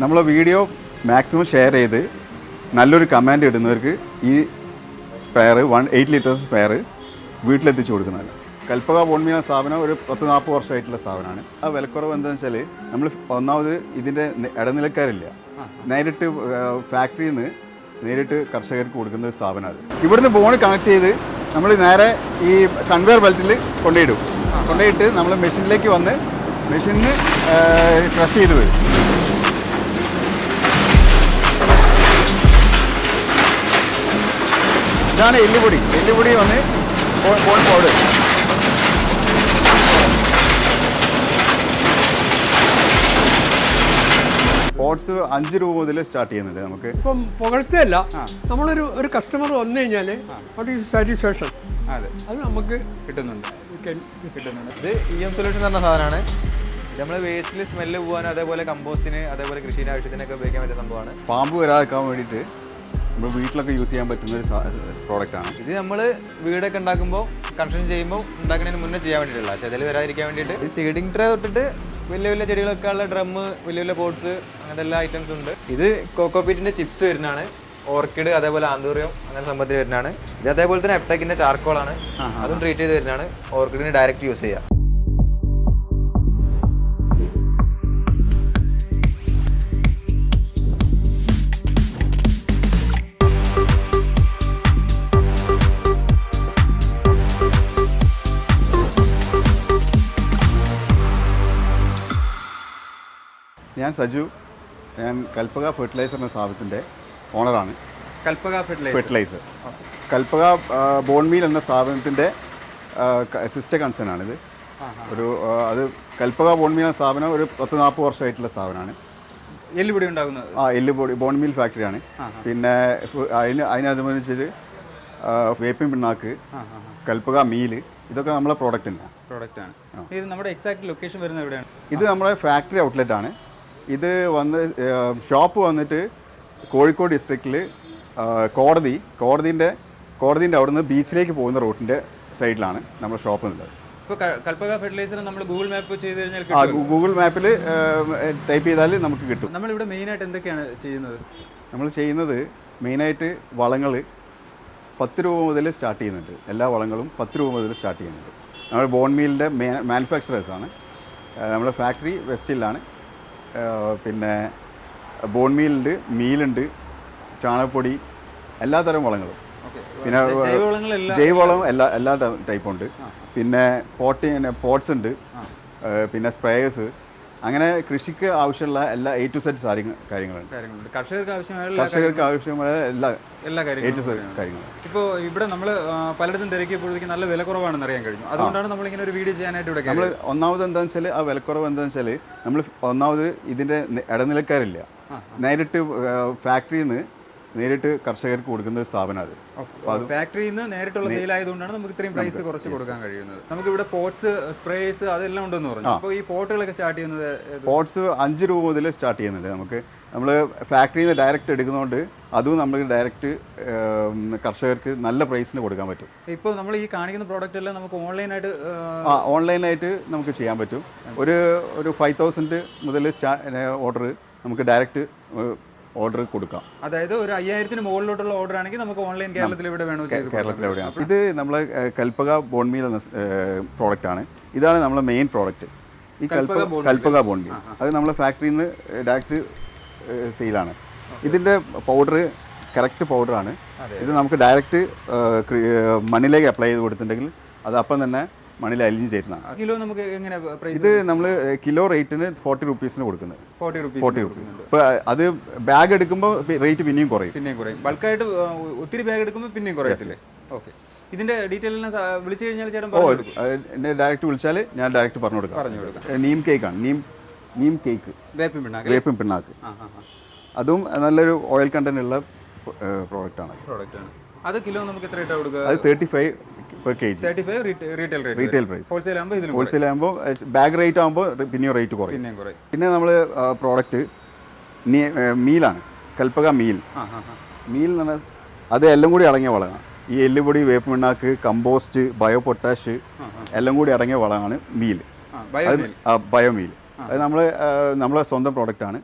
നമ്മളെ video maximum share ചെയ്ത് നല്ലൊരു കമാൻഡ് ഇടുന്നവർക്ക് ഈ spare one eight litre spare വീട്ടിലെത്തിച്ചു കൊടുക്കുന്നതാണ്. കൽപ്പക ബോൺമീന സ്ഥാപനം ഒരു പത്ത് നാൽപ്പത് വർഷമായിട്ടുള്ള സ്ഥാപനമാണ്. ആ വിലക്കുറവ് എന്താണെന്ന് വെച്ചാൽ നമ്മൾ ഒന്നാമത് ഇതിന്റെ ഇടനിലക്കാരില്ല. നേരിട്ട് ഫാക്ടറിയിൽ നിന്ന് നേരിട്ട് കർഷകർക്ക് കൊടുക്കുന്ന ഒരു സ്ഥാപനമാണ് അത്. ഇവിടുന്ന് ബോൺ കണക്ട് ചെയ്ത് നമ്മൾ നേരെ ഈ കൺവെയർ ബെൽറ്റിൽ കൊണ്ടുപോയിടും കൊണ്ടുപോയിട്ട് നമ്മൾ മെഷീനിലേക്ക് വന്ന് മെഷീനിന് ക്രഷ് ചെയ്ത് വരും. ഇതാണ് എല്ലുപൊടി. എല്ലുപൊടി വന്ന് കോൺ പൗഡർ ഓട്സ് അഞ്ച് രൂപ മുതൽ സ്റ്റാർട്ട് ചെയ്യുന്നുണ്ട് നമുക്ക്. ഇപ്പം പുകഴ്ത്തല്ല നമ്മളൊരു ഒരു കസ്റ്റമർ വന്നു കഴിഞ്ഞാൽ വാട്ട് ഈസ് സാറ്റിസ്ഫാക്ഷൻ അതെ. അത് നമുക്ക് കിട്ടുന്നുണ്ട്. കിട്ടുന്നുണ്ട്. ഇത് ഇ എം സൊല്യൂഷൻ തന്ന പറഞ്ഞ സാധനമാണ്. നമ്മൾ വേസ്റ്റിൽ സ്മെല്ല് പോകാനും അതേപോലെ കമ്പോസ്റ്റിന് അതേപോലെ കൃഷിയുടെ ആവശ്യത്തിനൊക്കെ ഉപയോഗിക്കാൻ പറ്റിയ സംഭവമാണ്. പാമ്പ് വരാതിരിക്കാൻ വേണ്ടിയിട്ട് നമ്മൾ വീട്ടിലൊക്കെ യൂസ് ചെയ്യാൻ പറ്റുന്ന ഒരു പ്രോഡക്റ്റാണ് ഇത് നമ്മൾ വീടൊക്കെ ഉണ്ടാക്കുമ്പോൾ കൺസ്ട്രക്ഷൻ ചെയ്യുമ്പോൾ ഉണ്ടാക്കുന്നതിന് മുന്നേ ചെയ്യാൻ വേണ്ടിയിട്ടുള്ള ചെതൽ വരാതിരിക്കാൻ വേണ്ടിയിട്ട്. ഈ സീഡിംഗ് ട്രേ തൊട്ടിട്ട് വലിയ വലിയ ചെടികളൊക്കെ ഉള്ള ഡ്രമ്മ് വലിയ വലിയ പോട്ട്സ് അങ്ങനത്തെ എല്ലാ ഐറ്റംസ് ഉണ്ട്. ഇത് കോക്കോപീറ്റിന്റെ ചിപ്സ് വരുന്നതാണ്. ഓർക്കിഡ് അതേപോലെ ആന്തൂറിയം അങ്ങനെ സംബന്ധിച്ച് വരുന്നതാണ്. ഇത് അതേപോലെ തന്നെ എപ്ടെക്കിന്റെ ചാർക്കോളാണ് അതും ട്രീറ്റ് ചെയ്ത് വരുന്നതാണ്. ഓർക്കിഡിന് ഡയറക്റ്റ് യൂസ് ചെയ്യുക ഞാൻ സജു. ഞാൻ കൽപ്പക ഫെർട്ടിലൈസർ എന്ന സ്ഥാപനത്തിന്റെ ഓണറാണ്. കൽപ്പക ഫെർട്ടിലൈസർ. കൽപ്പക ബോൺമീൽ എന്ന സ്ഥാപനത്തിന്റെ സിസ്റ്റർ കൺസേൺ ആണിത് ഒരു അത് കൽപ്പക ബോൺമീൽ എന്ന സ്ഥാപനം ഒരു പത്ത് നാൽപ്പത് വർഷമായിട്ടുള്ള സ്ഥാപനമാണ്. എല്ലുപൊടി ഉണ്ടാകുന്നത്? ആ എല്ലുപൊടി ബോൺമീൽ ഫാക്ടറിയാണ്. പിന്നെ അതിന് അതിനനുബന്ധിച്ചിട്ട് വേപ്പിൻ പിണ്ണാക്ക് കൽപ്പക മീൽ ഇതൊക്കെ നമ്മളെ പ്രോഡക്റ്റ് തന്നെയാണ് പ്രോഡക്റ്റ് ആണ്. ഇത് നമ്മുടെ എക്സാക്ട് ലൊക്കേഷൻ വരുന്നത് എവിടെയാണ്? ഇത് നമ്മുടെ ഫാക്ടറി ഔട്ട്ലെറ്റ് ആണ്. ഇത് വന്ന് ഷോപ്പ് വന്നിട്ട് കോഴിക്കോട് ഡിസ്ട്രിക്റ്റിൽ കോടതി കോടതിന്റെ കോടതിന്റെ അവിടുന്ന് ബീച്ചിലേക്ക് പോകുന്ന റൂട്ടിന്റെ സൈഡിലാണ് നമ്മൾ ഷോപ്പ് ഉള്ളത്. ഇപ്പോൾ കൽപ്പക ഫെർട്ടിലൈസർ നമ്മൾ ഗൂഗിൾ മാപ്പ് ചെയ്ത് കഴിഞ്ഞാൽ ഗൂഗിൾ മാപ്പിൽ ടൈപ്പ് ചെയ്താൽ നമുക്ക് കിട്ടും. നമ്മളിവിടെ മെയിനായിട്ട് എന്തൊക്കെയാണ് ചെയ്യുന്നത്? നമ്മൾ ചെയ്യുന്നത് മെയിനായിട്ട് വളങ്ങൾ പത്ത് രൂപ മുതൽ സ്റ്റാർട്ട് ചെയ്യുന്നുണ്ട്. എല്ലാ വളങ്ങളും പത്ത് രൂപ മുതൽ സ്റ്റാർട്ട് ചെയ്യുന്നുണ്ട്. നമ്മൾ ബോൺ മീലിന്റെ മാനുഫാക്ചറേഴ്സാണ് നമ്മുടെ ഫാക്ടറി വെസ്റ്റിലാണ് പിന്നെ ബോൺ മീലുണ്ട് മീലുണ്ട് ചാണകപ്പൊടി എല്ലാ തരം വളങ്ങളും. പിന്നെ ജൈവവളം എല്ലാ എല്ലാ ടൈപ്പും ഉണ്ട്. പിന്നെ പോട്ടി പോട്ട്സ് ഉണ്ട്. പിന്നെ സ്പ്രേയേഴ്സ് അങ്ങനെ കൃഷിക്ക് ആവശ്യമുള്ള എല്ലാ എ ടു സെറ്റ് കാര്യങ്ങളുണ്ട്. കർഷകർക്ക് ആവശ്യമായ കർഷകർക്ക് ആവശ്യമായ എല്ലാ എല്ലാ കാര്യങ്ങളും ഇപ്പോൾ ഇവിടെ നമ്മൾ പലയിടത്തും തിരക്കിയപ്പോഴത്തേക്ക് നല്ല വില കുറവാണെന്ന് അറിയാൻ കഴിഞ്ഞു. അതുകൊണ്ടാണ് നമ്മൾ ഇങ്ങനെ ഒരു വീഡിയോ ചെയ്യാനായിട്ട് ഇവിടെ നമ്മൾ ഒന്നാമത് എന്താണെന്ന് വെച്ചാൽ ആ വിലക്കുറവ് എന്താണെന്ന് വെച്ചാൽ നമ്മൾ ഒന്നാമത് ഇതിന്റെ ഇടനിലക്കാരില്ല. നേരിട്ട് ഫാക്ടറിയിൽ നിന്ന് നേരിട്ട് കർഷകർക്ക് കൊടുക്കുന്ന ഒരു സ്ഥാപനം അത്. ഫാക്ടറിയിൽ നിന്ന് നേരിട്ടുള്ള സെയിൽ ആയതുകൊണ്ടാണ് നമുക്ക് ഇത്രയും പ്രൈസ് കുറച്ച് കൊടുക്കാൻ കഴിയുന്നത്. നമുക്ക് ഇവിടെ പോട്ട്സ് സ്പ്രേസ് അതെല്ലാം ഉണ്ടെന്ന് പറഞ്ഞു. അപ്പോൾ ഈ പോട്ടുകളൊക്കെ സ്റ്റാർട്ട് ചെയ്യുന്നത്? പോട്ട്സ് അഞ്ച് രൂപ മുതൽ സ്റ്റാർട്ട് ചെയ്യുന്നുണ്ട് നമുക്ക്. നമ്മൾ ഫാക്ടറിയിൽ നിന്ന് ഡയറക്റ്റ് എടുക്കുന്നതുകൊണ്ട് അതും നമ്മൾ ഡയറക്റ്റ് കർഷകർക്ക് നല്ല പ്രൈസിന് കൊടുക്കാൻ പറ്റും. ഇപ്പോൾ നമ്മൾ ഈ കാണിക്കുന്ന പ്രോഡക്റ്റ് എല്ലാം നമുക്ക് ഓൺലൈനായിട്ട് ആ ഓൺലൈനായിട്ട് നമുക്ക് ചെയ്യാൻ പറ്റും. ഒരു ഒരു ഫൈവ് തൗസൻഡ് മുതൽ ഓർഡർ നമുക്ക് ഡയറക്റ്റ് ഓർഡർ കൊടുക്കാം. അതായത് ഒരു അയ്യായിരത്തിന് മുകളിലോട്ടുള്ള ഓർഡർ ആണെങ്കിൽ നമുക്ക് ഓൺലൈൻ കേരളത്തിൽ ഇവിടെ വേണോ കേരളത്തിൽ എവിടെയാണ് ഇത് നമ്മൾ കൽപ്പക ബോൺമീൽ എന്ന പ്രോഡക്റ്റ് ആണ്. ഇതാണ് നമ്മളെ മെയിൻ പ്രോഡക്റ്റ് ഈ കൽപ്പക കൽപ്പക ബോൺമീൽ അത് നമ്മളെ ഫാക്ടറിയിൽ നിന്ന് ഡയറക്റ്റ് സെയിലാണ് ഇതിന്റെ പൗഡർ കറക്റ്റ് പൗഡറാണ് ഇത് നമുക്ക് ഡയറക്റ്റ് മണ്ണിലേക്ക് അപ്ലൈ ചെയ്ത് കൊടുത്തിട്ടുണ്ടെങ്കിൽ അത് അപ്പം തന്നെ മണ്ണിൽ അലിഞ്ഞു ചേരുന്നതാണ്. കിലോ നമുക്ക് എങ്ങനെ ഇത് നമ്മൾ കിലോ റേറ്റിന് ഫോർട്ടി റുപ്പീസിന് കൊടുക്കുന്നത്. ഫോർട്ടി റുപ്പീസ് ഫോർട്ടി റുപ്പീസ് ഇപ്പോൾ അത് ബാഗ് എടുക്കുമ്പോൾ റേറ്റ് പിന്നെയും കുറയും. പിന്നെയും കുറയും. ബൾക്കായിട്ട് ഒത്തിരി ബാഗ് എടുക്കുമ്പോൾ പിന്നെയും കുറയത്തില്ലേ? ഓക്കെ ഇതിന്റെ ഡീറ്റെയിൽ എല്ലാം വിളിച്ചു കഴിഞ്ഞാൽ ചേട്ടൻ ഓ എന്നെ ഡയറക്റ്റ് വിളിച്ചാൽ ഞാൻ ഡയറക്റ്റ് പറഞ്ഞു കൊടുക്കാം. പറഞ്ഞു കൊടുക്കാം. നീം കേക്കാണ് നീം നീം കേക്ക് വേപ്പിൻ പിണ്ണാക്ക് വേപ്പിൻ പിണ്ണാക്ക്. അതും നല്ലൊരു ഓയിൽ കണ്ടന്റ് ഉള്ള പ്രോഡക്റ്റ് ആണ്. പ്രോഡക്റ്റ് ആണ്. അത് കിലോ നമുക്ക് എത്ര ഇട്ടാ കൊടുക്കുക? അത് thirty five per K G thirty five retail rate retail price wholesale ആകുമ്പോൾ ഇതിലും ഹോൾസെയിൽ ആകുമ്പോൾ ബാഗ് റേറ്റ് ആകുമ്പോൾ പിന്നെയും റേറ്റ് കുറയും. പിന്നെയും കുറയും. പിന്നെ നമ്മൾ പ്രോഡക്റ്റ് മീലാണ്. കൽപ്പക മീൽ. മീൽ എന്ന് പറഞ്ഞാൽ അത് എല്ലാം കൂടി അടങ്ങിയ വളമാണ്. ഈ എല്ലുപൊടി വേപ്പിണ്ണാക്ക് കമ്പോസ്റ്റ് ബയോ പൊട്ടാഷ് എല്ലാം കൂടി അടങ്ങിയ വളമാണ് മീൽ. ബയോമീൽ. അത് നമ്മൾ നമ്മളെ സ്വന്തം പ്രോഡക്റ്റ് ആണ്.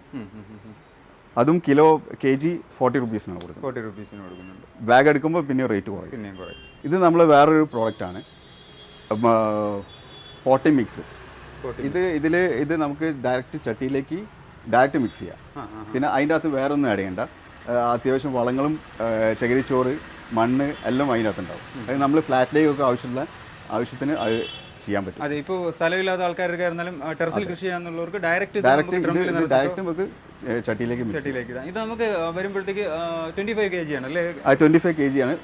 അതും കിലോ കെ ജി ഫോർട്ടി റുപ്പീസിനാണ് കൊടുക്കുന്നത്. ഫോർട്ടി റുപ്പീസിന് കൊടുക്കുന്നുണ്ട്. ബാഗ് എടുക്കുമ്പോൾ പിന്നെ റേറ്റ് കുറയും. പിന്നെയും കുറയും. ഇത് നമ്മൾ വേറൊരു ആണ്. പോട്ടി മിക്സ് ഇത് ഇതിൽ ഇത് നമുക്ക് ഡയറക്റ്റ് ചട്ടിയിലേക്ക് ഡയറക്റ്റ് മിക്സ് ചെയ്യാം. പിന്നെ അതിന്റെ അകത്ത് വേറെ ഒന്നും ആഡ് ചെയ്യണ്ട. അത്യാവശ്യം വളങ്ങളും ചകിരിച്ചോറ് മണ്ണ് എല്ലാം അതിന്റെ അകത്ത് ഉണ്ടാവും അതായത് നമ്മൾ ഫ്ലാറ്റിലേക്കൊക്കെ ആവശ്യമുള്ള ആവശ്യത്തിന് അത് ചെയ്യാൻ പറ്റും. അതെ ഇപ്പോൾ സ്ഥലമില്ലാത്ത ആൾക്കാർക്ക് ആയിരുന്നാലും ടെറസിൽ കൃഷി ചെയ്യാന്നുള്ളവർക്ക് ഡയറക്റ്റ് ഡയറക്റ്റ് ഡയറക്റ്റ് നമുക്ക് ചട്ടിയിലേക്ക് ചട്ടിയിലേക്ക് ഇടാം. ഇത് നമുക്ക് വരുമ്പോഴത്തേക്ക് ട്വന്റി ഫൈവ് കെ ജി ആണ് അല്ലേ? ആ ട്വന്റി ഫൈവ് കെ ജി ആണ്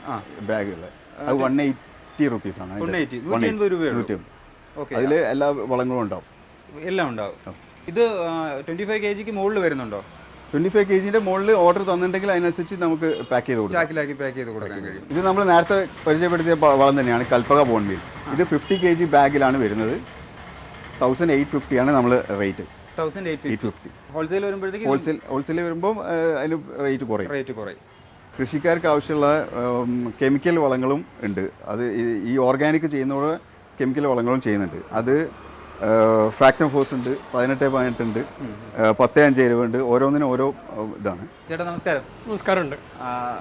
ബാഗ് ഉള്ളത് അത് വൺ എയ്റ്റി റുപ്പീസ് 180, 180 രൂപയേ ഉള്ളൂ. ഓക്കെ അതിൽ എല്ലാ വളങ്ങളും ഉണ്ടാവും. എല്ലാം ഉണ്ടാവും. ഇത് ട്വന്റി ഫൈവ് കെ ജിക്ക് മുകളിൽ വരുന്നുണ്ടോ? ട്വന്റി ഫൈവ് കെ ജിന്റെ മുകളിൽ ഓർഡർ തന്നിട്ടുണ്ടെങ്കിൽ അതിനനുസരിച്ച് നമുക്ക് പാക്ക് ചെയ്ത് കൊടുക്കാം. ചാക്കിലാക്കി പാക്ക് ചെയ്ത് കൊടുക്കാൻ കഴിയും. ഇത് നമ്മൾ നേരത്തെ പരിചയപ്പെടുത്തിയ വളം തന്നെയാണ് കൽപ്പക ബോൺമീൽ ഇത് ഫിഫ്റ്റി കെ ജി ബാഗിലാണ് വരുന്നത്. തൗസൻഡ് എയ്റ്റ് ഫിഫ്റ്റിയാണ് നമ്മൾ rate thousand eight fifty wholesale വരുമ്പോഴത്തേക്ക് ഹോൾസെയിൽ ഹോൾസെയിൽ വരുമ്പോൾ അതിന് റേറ്റ് കുറയും. റേറ്റ് കുറയും. കൃഷിക്കാർക്ക് ആവശ്യമുള്ള കെമിക്കൽ വളങ്ങളും ഉണ്ട്. അത് ഈ- ഓർഗാനിക് ചെയ്യുന്നതോടെ കെമിക്കൽ വളങ്ങളും ചെയ്യുന്നുണ്ട്. അത് ഫാക്ടം ഫോഴ്സ് ഉണ്ട് പതിനെട്ട് പതിനെട്ട് ഉണ്ട് പത്ത് അഞ്ച് എരിവുണ്ട് ഓരോന്നിനും ഓരോ ഇതാണ്. ചേട്ടാ നമസ്കാരം. നമസ്കാരം ഉണ്ട്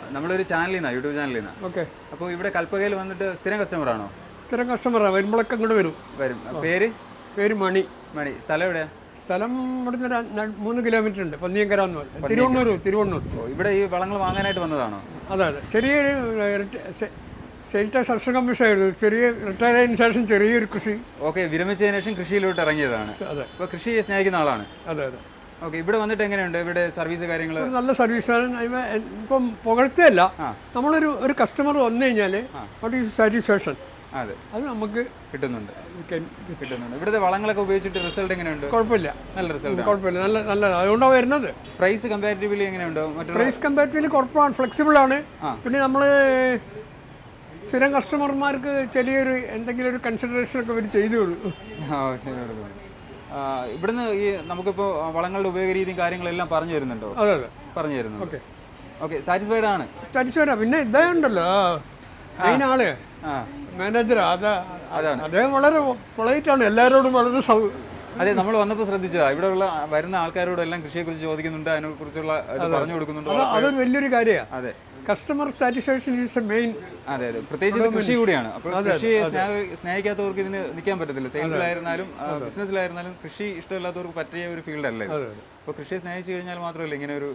നമ്മളൊരു ചാനലിൽ നിന്നാണ് യൂട്യൂബ് ചാനലിൽ നിന്നാണ് ഓക്കെ. അപ്പോൾ ഇവിടെ കൽപ്പകയിൽ വന്നിട്ട് സ്ഥിരം കസ്റ്റമർ ആണോ? സ്ഥിരം കസ്റ്റമറാണ് വരുമ്പോഴൊക്കെ ഇങ്ങോട്ട് വരും. വരും. പേര്? പേര് മണി. മണി. സ്ഥലം എവിടെയാ? സ്ഥലം ഇവിടുന്ന് ഒരു ന- മൂന്ന് കിലോമീറ്റർ ഉണ്ട്. പന്നിയങ്കര എന്ന് പറയും തിരുവണ്ണൂർ തിരുവണ്ണൂർ. ഓ, ഇവിടെ ഈ വളങ്ങൾ വാങ്ങാനായിട്ട് വന്നതാണോ? അതെ അതെ. ചെറിയൊരു സ്റ്റേറ്റ് സർഷ കമ്മീഷൻ ആയിരുന്നു ചെറിയ റിട്ടയർ ആയതിനു ശേഷം ചെറിയൊരു കൃഷി. ഓക്കെ വിരമിച്ചതിന് ശേഷം കൃഷിയിലോട്ട് ഇറങ്ങിയതാണ്. അതെ അപ്പോൾ കൃഷി സ്നേഹിക്കുന്ന ആളാണ്. അതെ അതെ. ഓക്കെ ഇവിടെ വന്നിട്ട് എങ്ങനെയുണ്ട്? ഇവിടെ സർവീസ് കാര്യങ്ങൾ ഒരു നല്ല സർവീസ് ഇപ്പം പുകഴ്ത്തല്ല നമ്മളൊരു ഒരു കസ്റ്റമർ വന്നു കഴിഞ്ഞാൽ വാട്ട് ഈസ് സാറ്റിസ്ഫാക്ഷൻ അതെ. അത് നമുക്ക് കിട്ടുന്നുണ്ട്. കിട്ടുന്നുണ്ട്. ഇവിടുത്തെ വളങ്ങളൊക്കെ ഉപയോഗിച്ചിട്ട് റിസൾട്ട് എങ്ങനെയുണ്ട്? കുഴപ്പമില്ല. നല്ല റിസൾട്ട് കുഴപ്പമില്ല. നല്ല നല്ല അതുകൊണ്ടാണ് വരുന്നത്. പ്രൈസ് കമ്പാരിറ്റീവ്ലി എങ്ങനെയുണ്ട്? പ്രൈസ് കമ്പാരിറ്റീവ്ലി കുറപ്പാണ്. ഫ്ലെക്സിബിൾ ആണ്. പിന്നെ നമ്മൾ സ്ഥിരം കസ്റ്റമർമാർക്ക് ചെറിയൊരു എന്തെങ്കിലും ഒരു കൺസിഡറേഷൻ ഒക്കെ ഇവർ ചെയ്തു കൊടുക്കും ഇവിടുന്ന് ഈ നമുക്കിപ്പോൾ വളങ്ങളുടെ ഉപയോഗ രീതിയും കാര്യങ്ങളെല്ലാം പറഞ്ഞു തരുന്നുണ്ടോ? അതെ അതെ. പറഞ്ഞു തരുന്നു ഓക്കെ. ഓക്കെ സാറ്റിസ്ഫൈഡ് ആണ്? സാറ്റിസ്ഫൈഡ് പിന്നെ ഇദ്ദേഹം ഉണ്ടല്ലോ. അതിനാൾ മാനേജർ അത് അദ്ദേഹം വളരെ പൊളൈറ്റ് ആണ്. എല്ലാവരോടും വളരെ അതെ നമ്മൾ വന്നപ്പോൾ ശ്രദ്ധിച്ചതാ. ഇവിടെ ഉള്ള വരുന്ന ആൾക്കാരോടെല്ലാം കൃഷിയെക്കുറിച്ച് ചോദിക്കുന്നുണ്ട് അതിനെക്കുറിച്ചുള്ള ഇത് പറഞ്ഞു കൊടുക്കുന്നുണ്ട് അതൊരു വലിയൊരു കാര്യമാണ് അതെ. Customer satisfaction is a main അതെ അതെ. പ്രത്യേകിച്ച് ഇത് കൃഷി കൂടിയാണ്. അപ്പോൾ കൃഷിയെ സ്നേഹിക്കാത്തവർക്ക് ഇതിന് നിൽക്കാൻ പറ്റത്തില്ല. സെയിൽസിലായിരുന്നാലും ബിസിനസ്സിലായിരുന്നാലും കൃഷി ഇഷ്ടമില്ലാത്തവർക്ക് പറ്റിയ ഒരു ഫീൽഡ് അല്ലേ അപ്പോൾ കൃഷിയെ സ്നേഹിച്ചു കഴിഞ്ഞാൽ മാത്രമല്ല ഇങ്ങനെ ഒരു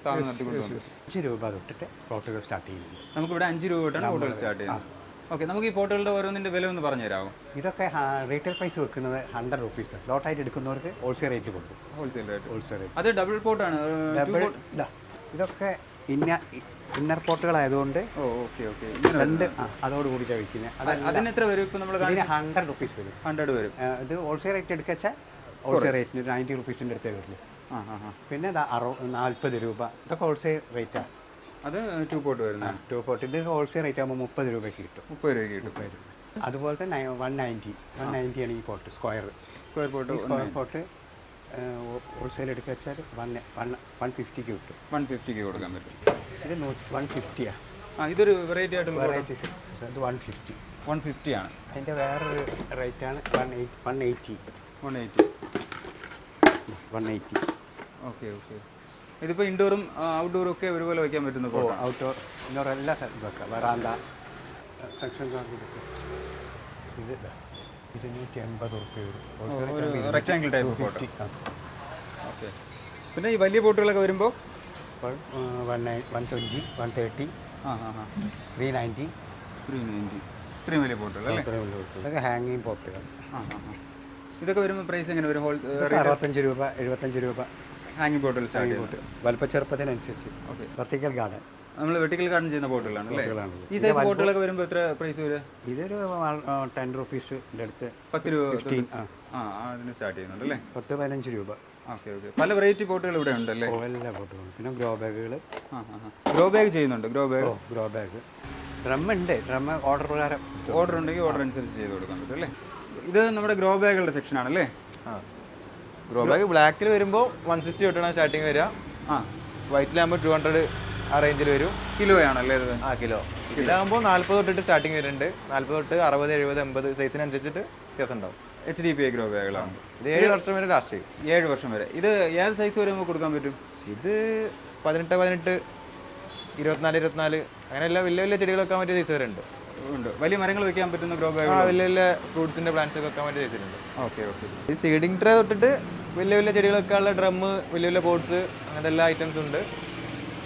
സ്ഥാപനം നടത്തിക്കൊണ്ടു അഞ്ച് രൂപ തൊട്ടിട്ട് പ്ലോട്ടുകൾ സ്റ്റാർട്ട് ചെയ്യുന്നത് നമുക്ക് ഇവിടെ അഞ്ച് രൂപ തൊട്ടാണ് പ്ലോട്ടുകൾ സ്റ്റാർട്ട് ചെയ്യുന്നത്. ഓക്കെ നമുക്ക് ഈ പോട്ടുകളുടെ ഓരോന്നിന്റെ വില ഒന്ന് പറഞ്ഞു തരാമോ ഇതൊക്കെ റീറ്റെയിൽ പ്രൈസ് വെക്കുന്നത് ഹൺഡ്രഡ് റുപ്പീസ് ലോട്ടായിട്ട് എടുക്കുന്നവർക്ക് ഹോൾസെയിൽ റേറ്റ് കൊടുക്കും. ഹോൾസെയിൽ റേറ്റ് ഹോൾസെയിൽ റേറ്റ് അത് ഡബിൾ പോട്ടാണ് ഡബിൾ ഇതൊക്കെ ഇന്ന ഇന്നർ പോട്ടുകളായതുകൊണ്ട് ഓക്കെ ഓക്കെ. രണ്ട് അതോട് കൂടിയിട്ടാണ് വയ്ക്കുന്നത് അതിന് എത്ര വരും നമ്മൾ ഇതിന് ഹൺഡ്രഡ് റുപ്പീസ് വരും. ഹൺഡ്രഡ് വരും. ഇത് ഹോൾസെയിൽ റേറ്റ് എടുക്കച്ചാൽ ഹോൾസെയിൽ റേറ്റിന് നയന്റി റുപ്പീസിന്റെ അടുത്തേ വരുള്ളൂ. പിന്നെ നാൽപ്പത് രൂപ. ഇതൊക്കെ ഹോൾസെയിൽ റേറ്റാണ് അത് ടു പോട്ട് വരുന്ന ടു പോട്ട് ഇത് ഹോൾസെയിൽ റേറ്റ് ആകുമ്പോൾ മുപ്പത് രൂപയ്ക്ക് കിട്ടും. മുപ്പത് രൂപയ്ക്ക് കിട്ടും. മുപ്പത് രൂപ. തന്നെ വൺ നയന്റി വൺ നയന്റിയാണ് ഈ pot square square pot square pot wholesale എടുക്കുക വെച്ചാൽ വൺ വൺ വൺ ഫിഫ്റ്റിക്ക് കിട്ടും. വൺ ഫിഫ്റ്റിക്ക് കൊടുക്കാൻ പറ്റും. ഇത് വൺ ഫിഫ്റ്റിയാണ് ആ. ഇതൊരു വെറൈറ്റി ആയിട്ട് വെറൈറ്റീസ് ഇത് വൺ ഫിഫ്റ്റി വൺ ഫിഫ്റ്റി ആണ്. അതിന്റെ വേറൊരു റേറ്റാണ് one eight one eighty one eighty one eighty okay okay ഇതിപ്പോൾ ഇൻഡോറും ഔട്ട്ഡോറും ഒക്കെ ഒരുപോലെ വയ്ക്കാൻ പറ്റുന്ന പോട്ടാണ് ഔട്ട്ഡോർ ഇൻഡോർ എല്ലാ സ്ഥലത്തും വെക്കാം വറാന്ത സെക്ഷൻ ഇതൊക്കെ. ഇത് ഇതാ. ഇരുന്നൂറ്റി എൺപത് റുപ്യ വരും ഒരു റെക്ടാങ്കിൾ ടൈപ്പ് ഓക്കെ പിന്നെ ഈ വലിയ ബോട്ടുകളൊക്കെ വരുമ്പോൾ അപ്പോൾ one nine one twenty one thirty ആ ആ ആ. ത്രീ നയന്റി ത്രീ നയന്റി ഇത്രയും വലിയ അല്ലേ? വലിയ ഇതൊക്കെ ഹാങ്ങിങ് പോട്ടുകൾ ആ ആ ആ. ഇതൊക്കെ വരുമ്പോൾ പ്രൈസ് എങ്ങനെ വരും? ഹോൾ അറുപത്തഞ്ച് രൂപ എഴുപത്തഞ്ച് രൂപ. ഹാങ്ങിങ് ബോട്ടിൽ സ്റ്റാർട്ട് ചെറുപ്പത്തിനനുസരിച്ച് വലുപ്പച്ചെറുപ്പത്തിനനുസരിച്ച് ഓക്കെ വെർട്ടിക്കൽ ഗാർഡൻ നമ്മൾ വെർട്ടിക്കൽ ഗാർഡൻ ചെയ്യുന്ന ബോട്ടുകളാണ് അല്ലേ? ഈ സൈസ് പോട്ടുകളൊക്കെ വരുമ്പോൾ എത്ര പ്രൈസ് വരും? ഇതൊരു ടെൻ റുപ്പീസിന്റെ അടുത്ത് പത്ത് രൂപ ആ. അതിന് സ്റ്റാർട്ട് ചെയ്യുന്നുണ്ട് അല്ലേ? പത്ത് പതിനഞ്ച് രൂപ. ഓക്കെ ഓക്കെ പല വെറൈറ്റി ബോട്ടുകൾ ഇവിടെ ഉണ്ട് അല്ലേ? എല്ലാ ബോട്ടുകളും പിന്നെ ഗ്രോ ബാഗുകൾ ഗ്രോ ബാഗ് ചെയ്യുന്നുണ്ട് grow bag grow bag drum ഉണ്ട്. ഡ്രം ഓർഡർ പ്രകാരം. ഓർഡർ ഉണ്ടെങ്കിൽ ഓർഡർ അനുസരിച്ച് ചെയ്ത് കൊടുക്കാൻ പറ്റും അല്ലേ? ഇത് നമ്മുടെ ഗ്രോ ബാഗുകളുടെ സെക്ഷൻ ആണല്ലേ ആ. ഗ്രോ ബാഗ് ബ്ലാക്കിൽ വരുമ്പോൾ വൺ സിക്സ്റ്റി തൊട്ടാണ് സ്റ്റാർട്ടിങ് വരിക. ആ. വൈറ്റിലാകുമ്പോൾ ടു ഹൺഡ്രഡ് ആ റേഞ്ചിൽ വരും. കിലോ ആണല്ലേ ഇത്? ആ കിലോ. ഇതിലാകുമ്പോൾ നാൽപ്പത് തൊട്ടിട്ട് സ്റ്റാർട്ടിങ് വരുന്നുണ്ട്. നാൽപ്പത് തൊട്ട് അറുപത് എഴുപത് എൺപത് സൈസിനനുസരിച്ചിട്ട് വ്യത്യാസം ഉണ്ടാവും. H D P I grow ബാഗുകളാണ് ഇത് ഏഴ് വർഷം വരെ ലാസ്റ്റ് ചെയ്യും ഏഴ് വർഷം വരെ. ഇത് ഏത് സൈസ് വരുമ്പോൾ കൊടുക്കാൻ പറ്റും? ഇത് പതിനെട്ട് പതിനെട്ട് ഇരുപത്തിനാല് ഇരുപത്തിനാല് അങ്ങനെ എല്ലാ വലിയ വലിയ ചെടികൾ വെക്കാൻ പറ്റിയ സൈസ് വരെ ഉണ്ട്. ഉണ്ട്. വലിയ മരങ്ങൾ വെക്കാൻ പറ്റുന്ന ഗ്രോ ബാഗ് വലിയ വലിയ ഫ്രൂട്ട്സിന്റെ പ്ലാന്റ്സ് ഒക്കെ വെക്കാൻ വേണ്ടി വെച്ചിട്ടുണ്ട്. Okay okay. ഈ സീഡിംഗ് ട്രേ തൊട്ടിട്ട് വലിയ വലിയ ചെടികൾ വെക്കാനുള്ള ഡ്രമ്മ് വലിയ വലിയ പോട്ട്സ് അങ്ങനത്തെ എല്ലാ ഐറ്റംസ് ഉണ്ട്.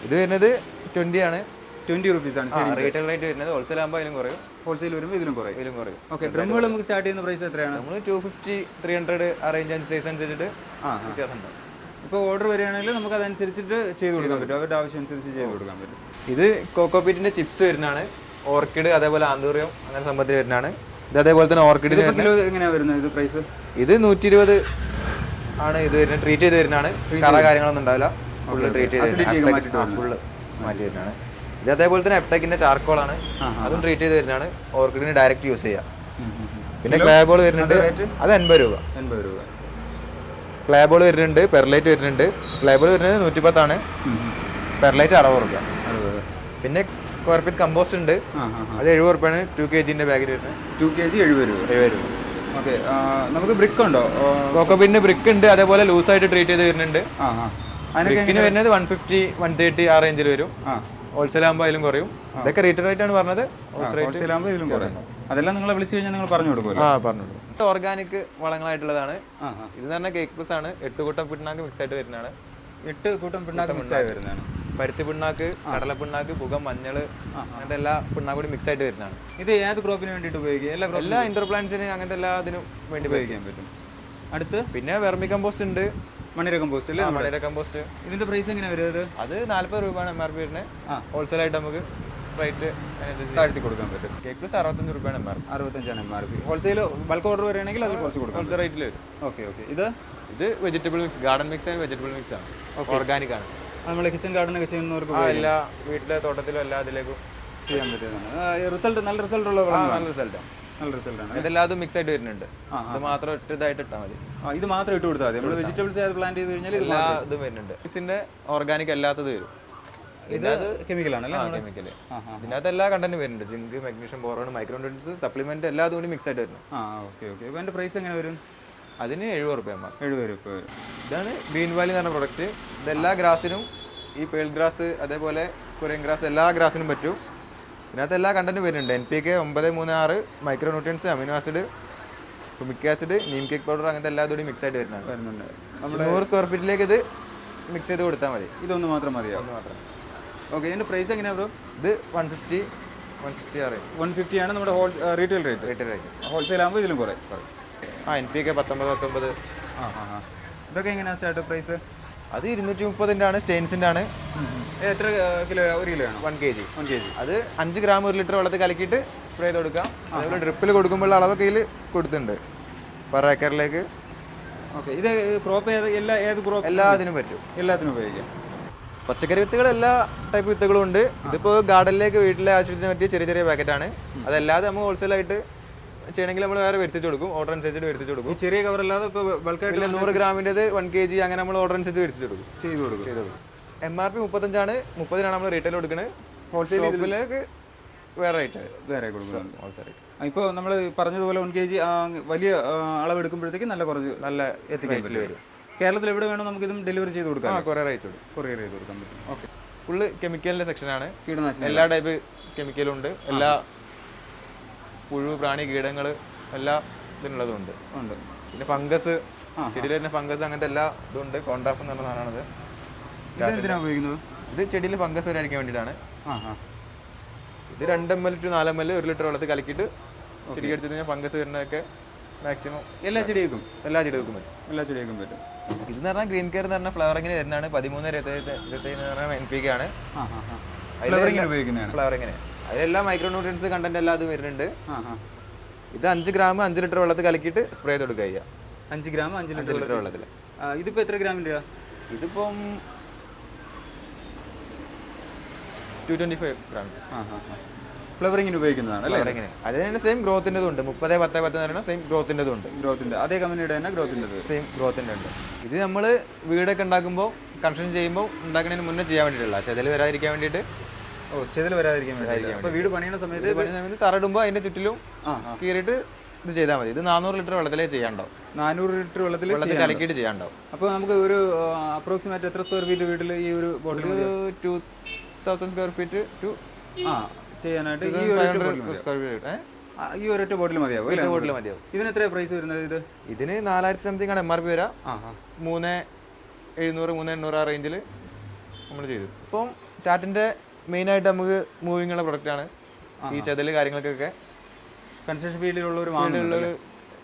ഇത് വരുന്നത് ട്വന്റി ആണ്. ട്വന്റി റുപ്പീസ് ആണ് റീറ്റെയിൽ റേറ്റ് വരുന്നത് ഹോൾസെയിൽ ആകുമ്പോൾ അതിലും കുറയും. ഹോൾസെയിൽ വരുമ്പോൾ ഇതിലും കുറയും. ഇതിലും കുറയും. ഓക്കെ ഡ്രമ്മുകൾ നമുക്ക് സ്റ്റാർട്ട് ചെയ്യുന്ന പ്രൈസ് എത്രയാണ്? നമ്മൾ ടു ഫിഫ്റ്റി ത്രീ ഹൺഡ്രഡ് ആ റേഞ്ച് സൈസ് അനുസരിച്ചിട്ട് ആ വ്യത്യാസം ഉണ്ടാവും ഇപ്പോൾ ഓർഡർ വരികയാണെങ്കിൽ നമുക്ക് അതനുസരിച്ചിട്ട് ചെയ്ത് കൊടുക്കാൻ പറ്റും. അവരുടെ ആവശ്യം അനുസരിച്ച് ചെയ്ത് കൊടുക്കാൻ പറ്റും. ഇത് കോക്കോപീറ്റിന്റെ ചിപ്സ് വരുന്നതാണ്. ഓർക്കിഡ് അതേപോലെ ആന്തൂറിയം അങ്ങനെ സംഭവത്തിൽ വരുന്നതാണ്. ഇത് അതേപോലെ തന്നെ ഓർക്കിഡിന് ഇതിപ്പോൾ കിലോ എങ്ങനെയാണ് വരുന്നത്? ഇത് പ്രൈസ് ഇത് നൂറ്റി ഇരുപത് ആണ് ഇത് വരുന്നത്. ട്രീറ്റ് ചെയ്ത് വരുന്നതാണ്. കറ കാര്യങ്ങളൊന്നും ഉണ്ടാവില്ല. ഫുള്ള് ട്രീറ്റ് ചെയ്ത് ഫുള്ള് മാറ്റി വരുന്നതാണ്. ഇത് അതേപോലെ തന്നെ എപ്ടെക്കിന്റെ ചാർക്കോളാണ് അതും ട്രീറ്റ് ചെയ്ത് വരുന്നതാണ്. ഓർക്കിഡിന് ഡയറക്റ്റ് യൂസ് ചെയ്യാം. പിന്നെ ക്ലാബോൾ വരുന്നുണ്ട് അത് എൺപത് രൂപ. എൺപത് രൂപ. ക്ലാബോൾ വരുന്നുണ്ട് പെർലൈറ്റ് വരുന്നുണ്ട്. ക്ലാബോൾ വരുന്നത് നൂറ്റിപ്പത്താണ്. പെർലൈറ്റ് അറുപത് രൂപ. അറുപത്. പിന്നെ ഫീറ്റ് കമ്പോസ്റ്റ് ഉണ്ട് അത് എഴുപത് റുപ്യാണ് ടു കെ ജിന്റെ ബാഗിൽ വരുന്നത്. ടു കെ ജി എഴുപത് രൂപ. എഴുപത് രൂപ. ഓക്കെ നമുക്ക് ബ്രിക്ക് ഉണ്ടോ? ഓ, കോക്കോപിന്റെ ബ്രിക്ക് ഉണ്ട്. അതേപോലെ ലൂസ് ആയിട്ട് ട്രീറ്റ് ചെയ്ത് വരുന്നുണ്ട്. ബ്രിക്കിന് വരുന്നത് വൺ ഫിഫ്റ്റി വൺ തേർട്ടി ആ റേഞ്ചിൽ വരും. ഹോൾസെയിൽ ആകുമ്പോൾ അതിലും കുറയും. ഇതൊക്കെ റീറ്റെയിൽ റേറ്റ് ആണ് പറഞ്ഞത്. ഹോൾസെയിൽ ആകുമ്പോൾ ഇതിലും കുറയും. അതെല്ലാം നിങ്ങൾ വിളിച്ചു കഴിഞ്ഞാൽ നിങ്ങൾ പറഞ്ഞു കൊടുക്കുമല്ലോ? ആ പറഞ്ഞോളൂ ഓർഗാനിക് വളങ്ങളായിട്ടുള്ളതാണ്. ഇത് തന്നെ കേക്ക് പ്ലസ് ആണ്. എട്ട് കൂട്ടം പിണ്ണാക്ക് മിക്സ് ആയിട്ട് വരുന്നതാണ്. എട്ട് കൂട്ടം പിണ്ണാക്ക് മിക്സ് ആയി വരുന്നതാണ്. പരുത്തി പിണ്ണാക്ക് കടല പിണ്ണാക്ക് പുക മഞ്ഞൾ അങ്ങനത്തെ എല്ലാ പിണ്ണാക്കൂടി കൂടി മിക്സ് ആയിട്ട് വരുന്നതാണ്. ഇത് ഏത് ക്രോപ്പിന് വേണ്ടിയിട്ട് ഉപയോഗിക്കും എല്ലാ എല്ലാ ഇൻഡോർ പ്ലാന്റ്സിന് അങ്ങനത്തെ എല്ലാ അതിനും വേണ്ടി ഉപയോഗിക്കാൻ പറ്റും. അടുത്ത്? പിന്നെ വെർമി കമ്പോസ്റ്റ് ഉണ്ട്. മണിര കമ്പോസ്റ്റ് അല്ലേ മണിര കമ്പോസ്റ്റ് ഇതിന്റെ പ്രൈസ് എങ്ങനെയാണ് വരുന്നത്? അത് നാല്പത് രൂപയാണ് എം ആർ പി വരുന്നത്. ഹോൾസെയിൽ ആയിട്ട് നമുക്ക് റേറ്റ് താഴ്ത്തി കൊടുക്കാൻ പറ്റും. കേക്ക് പ്ലസ് അറുപത്തഞ്ച് രൂപയാണ് M R P അറുപത്തഞ്ചാണ് M R P wholesale bulk order വരികയാണെങ്കിൽ അതിൽ കുറച്ച് കൊടുക്കാം. ഹോൾസെയിൽ റേറ്റിൽ വരും. ഓക്കെ ഓക്കെ ഇത്? ഇത് vegetable mix garden mix and vegetable mix ആണ്. ഓർഗാനിക് ആണ്. നമ്മൾ കിച്ചൺ ഗാർഡനൊക്കെ ചെയ്യുന്നവർക്ക് എല്ലാ വീട്ടിലെ തോട്ടത്തിലും എല്ലാ ഇതിലേക്കും ചെയ്യാൻ പറ്റുന്നതാണ്. റിസൾട്ട് നല്ല റിസൾട്ട് ഉള്ള നല്ല റിസൾട്ടാണ് നല്ല റിസൾട്ട് ആണ്. ഇതെല്ലാതും മിക്സ് ആയിട്ട് വരുന്നുണ്ട്. ഇത് മാത്രം ഒറ്റ ഇതായിട്ട് ഇട്ടാൽ മതി. ഇത് മാത്രം ഇട്ട് കൊടുത്താൽ മതി. നമ്മൾ വെജിറ്റബിൾസ് അത് പ്ലാന്റ് ചെയ്ത് കഴിഞ്ഞാൽ ഇത് എല്ലാ ഇതും വരുന്നുണ്ട്. ഇതിന്റെ ഓർഗാനിക് അല്ലാത്തത് വരും. ഇത് കെമിക്കലാണ് ആണല്ലേ ആ ഇതിനകത്ത് എല്ലാ കണ്ടന്റും വരുന്നുണ്ട്. Zinc magnesium boron micro supplement എല്ലാ അതും കൂടി മിക്സ് ആയിട്ട് വരുന്നു. ആ ഓക്കെ ഓക്കെ. അതിന്റെ പ്രൈസ് എങ്ങനെ വരും? അതിന് എഴുപത് റുപ്യ എഴുപത് രൂപ ഇതാണ് ഗ്രീൻ വാലി എന്ന് പറഞ്ഞ പ്രൊഡക്റ്റ് ഇതെല്ലാ ഗ്രാസിനും ഈ പേൾ ഗ്രാസ് അതേപോലെ കൊറിയൻ ഗ്രാസ് എല്ലാ ഗ്രാസിനും പറ്റും. ഇതിനകത്ത് എല്ലാ കണ്ടന്റും വരുന്നുണ്ട്. എൻ പി കെ ഒമ്പത് മൂന്ന് ആറ് micro nutrients amino acid humic acid neem cake powder അങ്ങനത്തെ എല്ലാ കൂടി മിക്സ് ആയിട്ട് വരുന്നതാണ് വരുന്നുണ്ട്. നൂറ് സ്ക്വയർ ഫീറ്റിലേക്ക് ഇത് മിക്സ് ചെയ്ത് കൊടുത്താൽ മതി. ഇതൊന്ന് മാത്രം മതിയോ? ഒന്ന് മാത്രം. ഓക്കെ ഇതിന്റെ പ്രൈസ് എങ്ങനെയാണ് ബ്രോ ഇത് വൺ ഫിഫ്റ്റി വൺ സിക്സ്റ്റി ആറ്. വൺ ഫിഫ്റ്റി ആണ് നമ്മുടെ whole retail rate retail rate wholesale ആകുമ്പോൾ ഇതിലും കുറേ കുറേ ആ എൻ പി കെ പത്തൊമ്പത് പത്തൊമ്പത് ആ ആ ആ. ഇതൊക്കെ എങ്ങനെയാണ് സ്റ്റാർട്ട് പ്രൈസ് അത് ഇരുന്നൂറ്റി മുപ്പതിന്റെ ആണ് സ്റ്റെയിൻസിന്റെ ആണ് എത്ര കിലോ ഒരു കിലോ ആണ് one K G one K G അത് അഞ്ച് ഗ്രാം ഒരു ലിറ്റർ വെള്ളത്തിൽ കലക്കിയിട്ട് സ്പ്രേ ചെയ്ത് കൊടുക്കാം. അതേപോലെ ഡ്രിപ്പിൽ കൊടുക്കുമ്പോൾ അളവ് കയ്യിൽ കൊടുത്തിട്ടുണ്ട്. പെർ ഏക്കറിലേക്ക് ഓക്കെ ഇത് ക്രോപ്പ് ഏത് എല്ലാ ഏത് ക്രോപ്പ് എല്ലാത്തിനും പറ്റും. എല്ലാത്തിനും ഉപയോഗിക്കാം. പച്ചക്കറി വിത്തുകൾ എല്ലാ ടൈപ്പ് വിത്തുകളും ഉണ്ട്. ഇതിപ്പോൾ ഗാർഡനിലേക്ക് വീട്ടിലെ ആവശ്യത്തിന് പറ്റിയ ചെറിയ ചെറിയ പാക്കറ്റാണ് അതല്ലാതെ നമ്മൾ ഹോൾസെയിലായിട്ട് ചെയ്യണമെങ്കിൽ നമ്മൾ വേറെ വരുത്തിച്ച് കൊടുക്കും. ഓർഡർ അനുസരിച്ചിട്ട് വരുത്തിച്ച് കൊടുക്കും. ചെറിയ കവറല്ലാതെ ഇപ്പോൾ ബൾക്കായിട്ട് നൂറ് ഗ്രാമിന്റെത് വൺ കെ ജി അങ്ങനെ നമ്മൾ ഓർഡർ അനുസരിച്ച് വരുത്തിച്ച് കൊടുക്കും. ചെയ്ത് കൊടുക്കും. ചെയ്ത് കൊടുക്കും. എം ആർ പി മുപ്പത്തഞ്ചാണ്. മുപ്പതിനാണ് നമ്മൾ റീറ്റെയിൽ കൊടുക്കുന്നത് ഹോൾസെയിൽ ഇതിലേക്ക് വേറെ ആയിട്ട് വേറെ കൊടുക്കുന്നുണ്ട് ഹോൾസെയിൽ ആയിട്ട് ഇപ്പോൾ നമ്മൾ പറഞ്ഞതുപോലെ വൺ കെ ജി വലിയ അളവ് എടുക്കുമ്പോഴത്തേക്ക് നല്ല കുറച്ച് നല്ല എത്തിക്കാൻ വരും. കേരളത്തിൽ എവിടെ വേണോ നമുക്ക് ഇതും ഡെലിവറി ചെയ്ത് കൊടുക്കാം. കുറേ അയച്ചു കൊടുക്കും. കൊറിയർ ചെയ്ത് കൊടുക്കാൻ പറ്റും. ഓക്കെ ഫുള്ള് കെമിക്കലിന്റെ സെക്ഷനാണ് കീടനാശിനി എല്ലാ ടൈപ്പ് കെമിക്കലും ഉണ്ട്. എല്ലാ പുഴു പ്രാണി കീടങ്ങൾ എല്ലാം ഇതിനുള്ളതും ഉണ്ട്. പിന്നെ ഫംഗസ് ചെടിയിൽ തന്നെ ഫംഗസ് അങ്ങനത്തെ എല്ലാ ഇതും ഉണ്ട് കോണ്ടാഫ് എന്ന് പറഞ്ഞ സാധനമാണത്. ഉപയോഗിക്കുന്നത്? ഇത് ചെടിയിൽ ഫംഗസ് വരാതിരിക്കാൻ വേണ്ടിയിട്ടാണ്. ഇത് രണ്ട് എം എൽ ടു നാല് എം എൽ ഒരു ലിറ്റർ വെള്ളത്തിൽ കലക്കിയിട്ട് ചെടി അടിച്ചു കഴിഞ്ഞാൽ ഫംഗസ് വരുന്നതൊക്കെ മാക്സിമം എല്ലാ ചെടിയേക്കും എല്ലാ ചെടികൾക്കും പറ്റും. എല്ലാ ചെടിയേക്കും പറ്റും. ഇതെന്ന് പറഞ്ഞാൽ ഗ്രീൻ കെയർ എന്ന് പറഞ്ഞാൽ ഫ്ലവറിങ്ങിന് വരുന്നതാണ്. പതിമൂന്ന് ഇരുപത്തേഴ് ഇരുപത്തേഴ് എന്ന് പറഞ്ഞാൽ എൻ പി കെ ആണ്. ഫ്ലവറിങ്ങിന് ഉപയോഗിക്കുന്നതാണ്. ഫ്ലവറിങ്ങിന് അതിലെല്ലാം മൈക്രോ ന്യൂട്രിയൻസ് കണ്ടന്റ് എല്ലാം അത് വരുന്നുണ്ട്. ഇത് അഞ്ച് ഗ്രാം അഞ്ച് ലിറ്റർ വെള്ളത്തിൽ കലക്കിയിട്ട് സ്പ്രേ ചെയ്ത് കൊടുക്കുക ചെയ്യുക അഞ്ച് ഗ്രാം അഞ്ച് ലിറ്റർ ലിറ്റർ വെള്ളത്തിൽ. ഇതിപ്പോ ഇതിപ്പോൾ എത്ര ഗ്രാമിന്റെയാ ഇതിപ്പം ടു ട്വന്റി ഫൈവ് ഗ്രാം ആ ആ. ഫ്ലവറിങ്ങിന് ഉപയോഗിക്കുന്നതാണ് അല്ലേ? തന്നെ അതിന് സെയിം ഗ്രോത്തിന്റെ ഉണ്ട്. മുപ്പത് പത്ത് പത്ത് എന്ന് പറയുന്ന സെയിം ഗ്രോത്തിന്റെ ഉണ്ട്. ഗ്രോത്തിന്റെ അതേ കമ്പനിയുടെ തന്നെ ഗ്രോത്തിന്റെ സെയിം ഗ്രോത്തിന്റെ ഉണ്ട്. ഇത് നമ്മൾ വീടൊക്കെ ഉണ്ടാക്കുമ്പോൾ കൺസ്ട്രക്ഷൻ ചെയ്യുമ്പോൾ ഉണ്ടാക്കുന്നതിന് മുന്നേ ചെയ്യാൻ വേണ്ടിയിട്ടുള്ള. ചെതൽ വരാതിരിക്കാൻ വേണ്ടിയിട്ട് ഓ ചെതൽ വരാതിരിക്കാൻ വേണ്ടി അപ്പോൾ വീട് പണിയുന്ന സമയത്ത് പണിയുന്ന പണി സമയത്ത് തറയിടുമ്പോൾ അതിന്റെ ചുറ്റിലും കീറിയിട്ട് ഇത് ചെയ്താൽ മതി. ഇത് നാനൂറ് ലിറ്റർ വെള്ളത്തിലേ ചെയ്യാണ്ടോ നാനൂറ് ലിറ്റർ വെള്ളത്തിൽ വെള്ളത്തിൽ കലക്കിയിട്ട് ചെയ്യാണ്ടോ അപ്പോൾ നമുക്ക് ഒരു അപ്രോക്സിമേറ്റ് എത്ര സ്ക്വയർ ഫീറ്റ് വീട്ടിൽ ഈ ഒരു bottle two thousand square feet to ആ ചെയ്യാനായിട്ട് ഈ ഒരു സ്ക്വയർ ഫീറ്റ് ഈ ഒരൊറ്റ ബോട്ടിൽ മതിയാവും ബോട്ടിൽ മതിയാവും. ഇതിന് എത്ര പ്രൈസ് വരുന്നത് ഇത്? ഇതിന് നാലായിരത്തി സംതിങ് ആണ് എം ആർ പി വരാം. മൂന്ന് എഴുന്നൂറ് മൂന്ന് എണ്ണൂറ് ആ റേഞ്ചിൽ നമ്മൾ ചെയ്തു. ഇപ്പം ടാറ്റിന്റെ മെയിനായിട്ട് നമുക്ക് മൂവിങ്ങുള്ള പ്രൊഡക്റ്റാണ്. ഈ ചെതൽ കാര്യങ്ങൾക്കൊക്കെ കൺസ്ട്രക്ഷൻ ഫീൽഡിലുള്ള ഒരു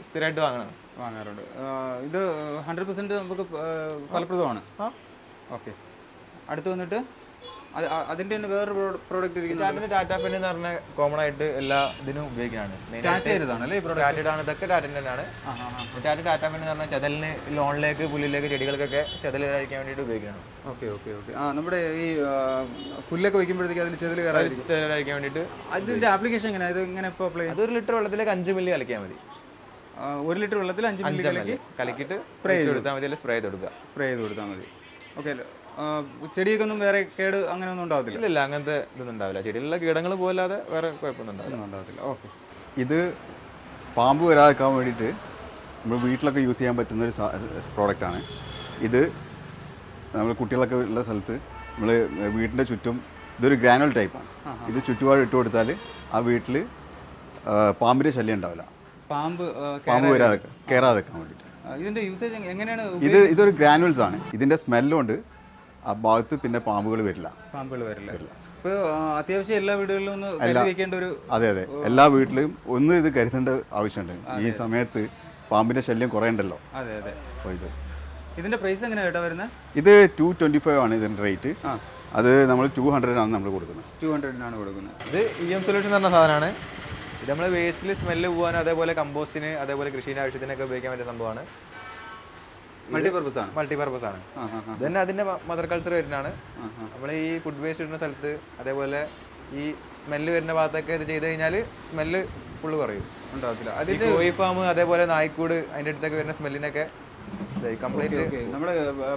സ്ഥിരമായിട്ട് വാങ്ങണം വാങ്ങാറുണ്ട്. ഇത് ഹൺഡ്രഡ് പെർസെന്റ് നമുക്ക് ഫലപ്രദമാണ്. ഓക്കെ. അടുത്ത് വന്നിട്ട്? അത് അ- അതിന്റെ തന്നെ വേറൊരു പ്രോഡക്റ്റ് ടാറ്റിന്റെ ടാറ്റ പെൻ എന്ന് പറഞ്ഞ കോമൺ ആയിട്ട് എല്ലാ ഇതിനും ഉപയോഗിക്കുന്നതാണ് ടാറ്റ ചെയ്തതാണല്ലേ പ്രോഡക്റ്റ് ടാറ്റയുടെ ആണ് ഇതൊക്കെ ടാറ്റിന്റെ തന്നെയാണ്. ടാറ്റ ടാറ്റ പെൻ എന്ന് പറഞ്ഞാൽ ചെതലിന് ലോണിലേക്ക് പുല്ലിലേക്ക് ചെടികൾക്കൊക്കെ ചതൽ കയറിക്കാൻ വേണ്ടിയിട്ട് ഉപയോഗിക്കണം ഓക്കെ ഓക്കെ ഓക്കെ. ആ നമ്മുടെ ഈ പുല്ലൊക്കെ വയ്ക്കുമ്പോഴത്തേക്ക് അതിൽ ചെതിൽ കയറാതിരിക്കും. ചെതൽ അതിന്റെ വേണ്ടിയിട്ട് അതിന്റെ ആപ്ലിക്കേഷൻ എങ്ങനെയാണ് ഇത് എങ്ങനെ ഇപ്പോൾ അപ്ലൈ അതൊരു ലിറ്റർ വെള്ളത്തിലേക്ക് അഞ്ച് മില്ലി കലക്കിയാൽ മതി. ഒരു ലിറ്റർ വെള്ളത്തിൽ അഞ്ച് മില്ലി കലക്കി കലക്കിയിട്ട് സ്പ്രേ കൊടുത്താൽ മതി അല്ലെങ്കിൽ സ്പ്രേ ചെയ്ത് കൊടുക്കുക. സ്പ്രേ ചെയ്ത് കൊടുത്താൽ മതി. ഓക്കെ ചെടിയൊക്കെ ഒന്നും വേറെ കേട് അങ്ങനെ ഒന്നും ഉണ്ടാവത്തില്ല? ഇല്ല അങ്ങനത്തെ ഇതൊന്നും ഉണ്ടാവില്ല. ചെടിയിലുള്ള കീടങ്ങൾ പോലാതെ വേറെ കുഴപ്പമൊന്നും ഉണ്ടാവില്ല. ഉണ്ടാവത്തില്ല. ഓക്കെ. ഇത് പാമ്പ് വരാതിരിക്കാൻ വേണ്ടിയിട്ട് നമ്മൾ വീട്ടിലൊക്കെ യൂസ് ചെയ്യാൻ പറ്റുന്ന ഒരു പ്രോഡക്റ്റാണ് ഇത് നമ്മൾ കുട്ടികളൊക്കെ ഉള്ള സ്ഥലത്ത് നമ്മൾ വീടിന്റെ ചുറ്റും ഇതൊരു ഗ്രാനുവൽ ടൈപ്പാണ് ഇത് ചുറ്റുപാട് ഇട്ട് കൊടുത്താൽ ആ വീട്ടിൽ പാമ്പിന്റെ ശല്യം ഉണ്ടാവില്ല. പാമ്പ് പാമ്പ് വരാതെ കയറാതെക്കാൻ വേണ്ടിയിട്ട്. ഇതിന്റെ ഇതിന്റെ യൂസേജ് എങ്ങനെയാണ് ഇത് ഇതൊരു ഗ്രാനുവൽസ് ആണ്. ഇതിന്റെ സ്മെല്ലുകൊണ്ട് ആ ഭാഗത്ത് പിന്നെ പാമ്പുകൾ വരില്ല. പാമ്പുകൾ വരില്ല. ഇപ്പോൾ അത്യാവശ്യം എല്ലാ വീടുകളിലും ഒന്ന് കരുതി വെക്കേണ്ട ഒരു അതെ അതെ. എല്ലാ വീട്ടിലും ഒന്ന് ഇത് കരുതേണ്ട ആവശ്യമുണ്ട്. ഈ സമയത്ത് പാമ്പിന്റെ ശല്യം കുറയണ്ടല്ലോ. അതെ അതെ. അപ്പോൾ ഇത്. ഇതിന്റെ പ്രൈസ് എങ്ങനെയാണ് വരുന്നത് ഇത് ടു ട്വന്റി ഫൈവ് ആണ് ഇതിന്റെ റേറ്റ് അത് നമ്മൾ ടു ഹൺഡ്രഡിനാണ് ആണ് നമ്മൾ കൊടുക്കുന്നത്. ടു ഹൺഡ്രഡിനാണ് കൊടുക്കുന്നത്. ഇത് ഇ എം സൊല്യൂഷൻ എന്ന് പറഞ്ഞ സാധനമാണ്. ഇത് നമ്മൾ വേസ്റ്റിൽ സ്മെല്ല് പോകാനും അതേപോലെ കമ്പോസ്റ്റിന് അതേപോലെ കൃഷിയുടെ ആവശ്യത്തിനൊക്കെ ഉപയോഗിക്കാൻ പറ്റിയ സംഭവമാണ്. മൾട്ടിപർപ്പസ് ആണ്. മൾട്ടിപർപ്പസ് ആണ്. ആ അതിന്റെ മദർ കൾച്ചർ വരുന്നതാണ്. നമ്മൾ ഈ ഫുഡ് വേസ്റ്റ് ഇടുന്ന സ്ഥലത്ത് അതേപോലെ ഈ സ്മെല്ല് വരുന്ന ഭാഗത്തൊക്കെ ഇത് ചെയ്ത് കഴിഞ്ഞാൽ സ്മെല്ല് ഫുള്ള് കുറയും. ഉണ്ടാവത്തില്ല. അതിന്റെ കോഴി ഫാം അതേപോലെ നായ്ക്കൂട് അതിന്റെ അടുത്തൊക്കെ വരുന്ന സ്മെല്ലിനൊക്കെ കംപ്ലീറ്റ് നമ്മുടെ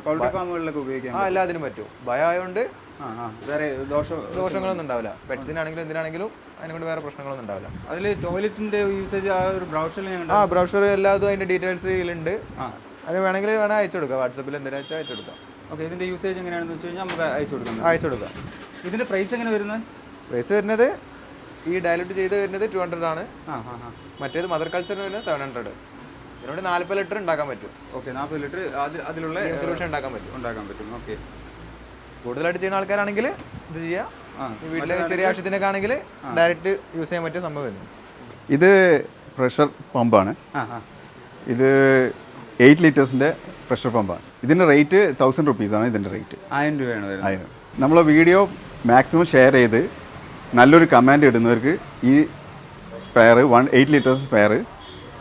പൗൾട്രി ഫാമുകളിലൊക്കെ ഉപയോഗിക്കാം ആ എല്ലാത്തിനും പറ്റും. ഭയം ആയതുകൊണ്ട് ആ ആ. വേറെ ദോഷം ദോഷങ്ങളൊന്നും ഉണ്ടാവില്ല. പെറ്റ്സിനാണെങ്കിലും എന്തിനാണെങ്കിലും അതിനോട് വേറെ പ്രശ്നങ്ങളൊന്നും ഉണ്ടാവില്ല. അതിൽ ടോയ്ലറ്റിന്റെ യൂസേജ് ആ ഒരു ബ്രൗഷറിൽ ആ ബ്രൗഷർ എല്ലാതും അതിന്റെ ഡീറ്റെയിൽസ് ഉണ്ട്. ആ. അത് വേണമെങ്കിൽ വേണം അയച്ചു കൊടുക്കാം. വാട്സപ്പിൽ എന്തിനാ വെച്ചാൽ അയച്ചു കൊടുക്കാം. ഓക്കെ ഇതിന്റെ യൂസേജ് എങ്ങനെയാണെന്ന് വെച്ച് കഴിഞ്ഞാൽ നമുക്ക് അയച്ചു കൊടുക്കാം. അയച്ചു കൊടുക്കാം. ഇതിന്റെ പ്രൈസ് എങ്ങനെ വരുന്നത്? പ്രൈസ് വരുന്നത് ഈ ഡയലൂട്ട് ചെയ്ത് വരുന്നത് ടു ഹൺഡ്രഡ് ആണ്. ആ ആ ആ. മറ്റേത് മദർ കൾച്ചറിന് വരുന്നത് സെവൻ ഹൺഡ്രഡ് ഇതിനോട് നാൽപ്പത് ലിറ്റർ ഉണ്ടാക്കാൻ പറ്റും. ഓക്കെ നാൽപ്പത് ലിറ്റർ അതിലുള്ള സൊല്യൂഷൻ ഉണ്ടാക്കാൻ പറ്റും. ഉണ്ടാക്കാൻ പറ്റും. ഓക്കെ. കൂടുതലായിട്ട് ചെയ്യുന്ന ആൾക്കാരാണെങ്കിൽ ഇത് ചെയ്യാം. ഈ വീട്ടിലെ ചെറിയ ആവശ്യത്തിനൊക്കെ ആണെങ്കിൽ ഡയറക്റ്റ് യൂസ് ചെയ്യാൻ പറ്റിയ സംഭവം ഇത് പ്രഷർ പമ്പാണ് ഇത് എയ്റ്റ് ലിറ്റേഴ്സിന്റെ പ്രഷർ പമ്പാണ്. ഇതിന്റെ റേറ്റ് തൗസൻഡ് റുപ്പീസാണ് ഇതിന്റെ റേറ്റ്. ആയിരം രൂപയാണ് വരുന്നത്. നമ്മളെ വീഡിയോ മാക്സിമം ഷെയർ ചെയ്ത് നല്ലൊരു കമാൻഡ് ഇടുന്നവർക്ക് ഈ spare one eight litres spare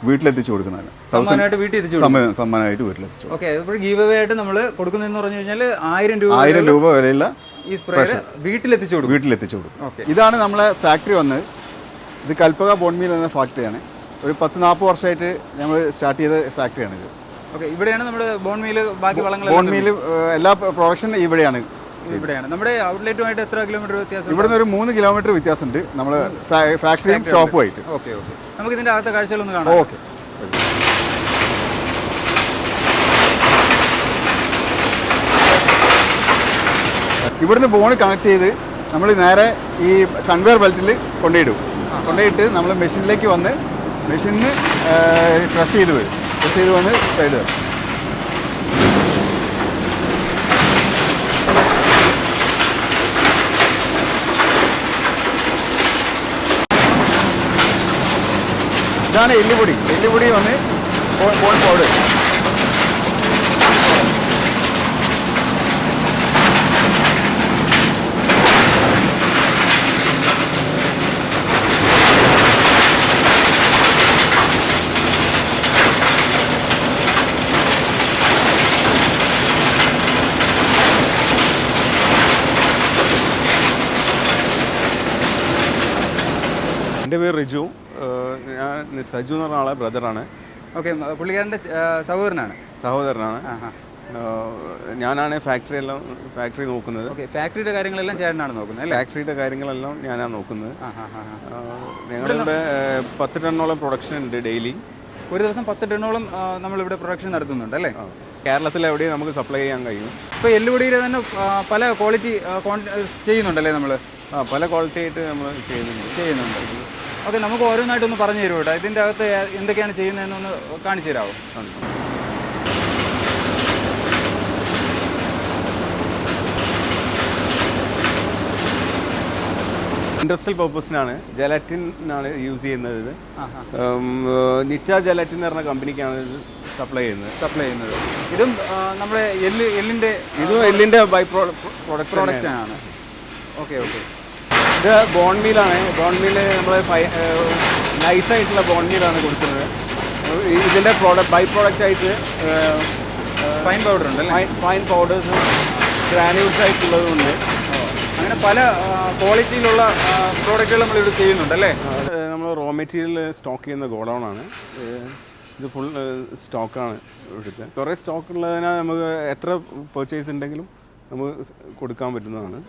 വീട്ടിലെത്തിച്ചു കൊടുക്കുന്നതാണ്. സമ്മാനമായിട്ട് വീട്ടിൽ എത്തിച്ചു സമ്മാനമായിട്ട് വീട്ടിലെത്തിച്ചു. ഓക്കെ ഗീവ് അവേ ആയിട്ട് നമ്മൾ കൊടുക്കുന്നതെന്ന് പറഞ്ഞു കഴിഞ്ഞാൽ ആയിരം രൂപ ആയിരം രൂപ വരെയുള്ള ഈ സ്പ്രേ വീട്ടിലെത്തിച്ചു കൊടുക്കും. വീട്ടിലെത്തിച്ചു കൊടുക്കും. ഇതാണ് നമ്മളെ ഫാക്ടറി വന്നത്. ഇത് കൽപ്പക ബോൺമീൽ എന്ന ഫാക്ടറിയാണ് ഒരു പത്ത് നാൽപ്പത് വർഷമായിട്ട് നമ്മൾ സ്റ്റാർട്ട് ചെയ്ത ഫാക്ടറിയാണ് ഇത് ഓക്കെ ഇവിടെയാണ് നമ്മുടെ ബോൺ മീൽ ബാക്കി വളങ്ങളെല്ലാം ബോൺമീൽ എല്ലാ പ്രൊഡക്ഷനും ഇവിടെയാണ്. ഇവിടെയാണ്. നമ്മുടെ ഔട്ട്ലെറ്റുമായിട്ട് എത്ര കിലോമീറ്റർ വ്യത്യാസം? ഇവിടുന്ന് ഒരു മൂന്ന് കിലോമീറ്റർ വ്യത്യാസമുണ്ട്. നമ്മൾ ഫാക്ടറിയും ഷോപ്പും ആയിട്ട് ഓക്കെ ഓക്കെ. നമുക്ക് ഇതിന്റെ അകത്തെ കാഴ്ചകളൊന്ന് കാണാം. ഓക്കെ. ഇവിടുന്ന് ബോൺ കണക്ട് ചെയ്ത് നമ്മൾ നേരെ ഈ കൺവെയർ ബെൽറ്റിൽ കൊണ്ടുപോയിടും കൊണ്ടുപോയിട്ട് നമ്മൾ മെഷീനിലേക്ക് വന്ന് മെഷീനിന് ക്രഷ് ചെയ്ത് വരും. ചെയ്ത് വന്ന് സൈഡ് ഇതാണ് എല്ലുപൊടി. എല്ലുപൊടി വന്ന് പോയി പൗഡർ എന്റെ പേര് റിജു. ഞാൻ സജു എന്ന് പറഞ്ഞ ആളെ ബ്രദറാണ് ഓക്കെ പുള്ളിക്കാരന്റെ സഹോദരനാണ്. സഹോദരനാണ്. ഞാനാണ് ഫാക്ടറി എല്ലാം ഫാക്ടറി നോക്കുന്നത്. ഫാക്ടറിയുടെ കാര്യങ്ങളെല്ലാം ചേട്ടനാണ് നോക്കുന്നത് അല്ലേ? ഫാക്ടറിയുടെ കാര്യങ്ങളെല്ലാം ഞാനാണ് നോക്കുന്നത്. ഞങ്ങളിവിടെ പത്ത് ടണ്ണോളം പ്രൊഡക്ഷൻ ഉണ്ട് ഡെയിലി ഒരു ദിവസം പത്ത് ടണ്ണോളം നമ്മളിവിടെ പ്രൊഡക്ഷൻ നടത്തുന്നുണ്ട് അല്ലേ? കേരളത്തിൽ എവിടെയും നമുക്ക് സപ്ലൈ ചെയ്യാൻ കഴിയും. ഇപ്പോൾ എല്ലുപൊടിയുടെ തന്നെ പല ക്വാളിറ്റി ചെയ്യുന്നുണ്ടല്ലേ നമ്മൾ ആ പല ക്വാളിറ്റി ആയിട്ട് നമ്മൾ ചെയ്യുന്നുണ്ട്. ചെയ്യുന്നുണ്ട്. ഓക്കെ നമുക്ക് ഓരോന്നായിട്ടൊന്ന് പറഞ്ഞു തരുമോ കേട്ടോ? ഇതിന്റെ അകത്ത് എന്തൊക്കെയാണ് ചെയ്യുന്നതെന്നൊന്ന് കാണിച്ചു തരാമോ ഇൻഡസ്ട്രിയൽ പർപ്പസിനാണ് ജലാറ്റിനാണ് യൂസ് ചെയ്യുന്നത് നിറ്റ ജലാറ്റിൻ എന്ന് പറഞ്ഞ കമ്പനിക്കാണ് ഇത് സപ്ലൈ ചെയ്യുന്നത്. സപ്ലൈ ചെയ്യുന്നത്. ഇതും നമ്മുടെ എല്ല് എല്ലിന്റെ ഇതും എല്ലിന്റെ ബൈ പ്രോഡക്റ്റ് പ്രോഡക്റ്റ് ആണ്. Okay okay. ഇത് ബോൺ മീലാണ് ബോൺ മീൽ നമ്മൾ നൈസായിട്ടുള്ള ബോൺ മീലാണ് കൊടുക്കുന്നത്. ഇതിന്റെ പ്രോഡക്റ്റ് ബൈ പ്രോഡക്റ്റ് ആയിട്ട് ഫൈൻ പൗഡർ ഉണ്ട് ഫൈൻ പൗഡേഴ്സും ഗ്രാനുൾസ് ആയിട്ടുള്ളതുണ്ട് അങ്ങനെ പല ക്വാളിറ്റിയിലുള്ള പ്രോഡക്റ്റുകൾ നമ്മൾ ഇവിടെ ചെയ്യുന്നുണ്ടല്ലേ? നമ്മൾ റോ മെറ്റീരിയൽ സ്റ്റോക്ക് ചെയ്യുന്ന ഗോഡൗൺ ആണ്. ഇത് ഫുൾ സ്റ്റോക്കാണ് ഇവിടുത്തെ. കുറേ സ്റ്റോക്ക് ഉള്ളതിനാൽ നമുക്ക് എത്ര പെർച്ചേസ് ഉണ്ടെങ്കിലും നമുക്ക് കൊടുക്കാൻ പറ്റുന്നതാണ്.